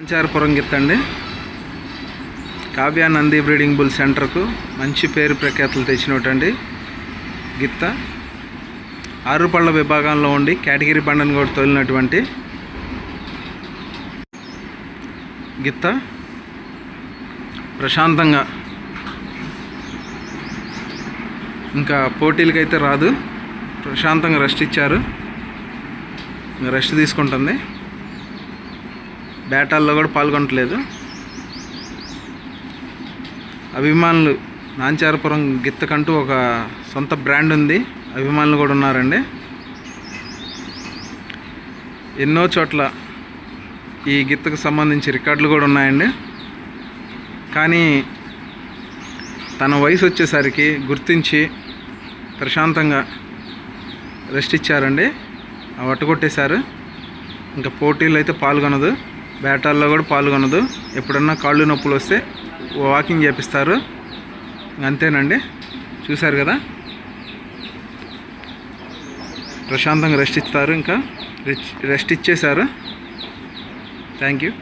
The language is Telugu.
పంచారపురం గిత్తండి కావ్య నంది బ్రీడింగ్ బుల్ సెంటర్కు మంచి పేరు ప్రఖ్యాతులు తెచ్చినటండి గిత్త. ఆరు పళ్ళ విభాగంలో ఉండి కేటగిరీ బండను కూడా తోలినటువంటి గిత్త. ప్రశాంతంగా ఇంకా పోటీలకైతే రాదు. ప్రశాంతంగా రెస్ట్ ఇచ్చారు. రెస్ట్ తీసుకుంటుంది. బేటాల్లో కూడా పాల్గొనట్లేదు. అభిమానులు నాంచారపురం గిత్తకంటూ ఒక సొంత బ్రాండ్ ఉంది. అభిమానులు కూడా ఉన్నారండి. ఎన్నో చోట్ల ఈ గిత్తకు సంబంధించి రికార్డులు కూడా ఉన్నాయండి. కానీ తన వయసు వచ్చేసరికి గుర్తించి ప్రశాంతంగా రెస్ట్ ఇచ్చారండి. ఆ వట్టుకొట్టేశారు ఇంకా పోటీలు అయితే పాల్గొనదు. బేటాల్లో కూడా పాల్గొనదు ఎప్పుడన్నా కాళ్ళు నొప్పులు వస్తే వాకింగ్ చేపిస్తారు. అంతేనండి. చూశారు కదా? ప్రశాంతంగా రెస్ట్ ఇస్తారు ఇంకా. రెస్ట్ ఇచ్చేశారు. Thank you.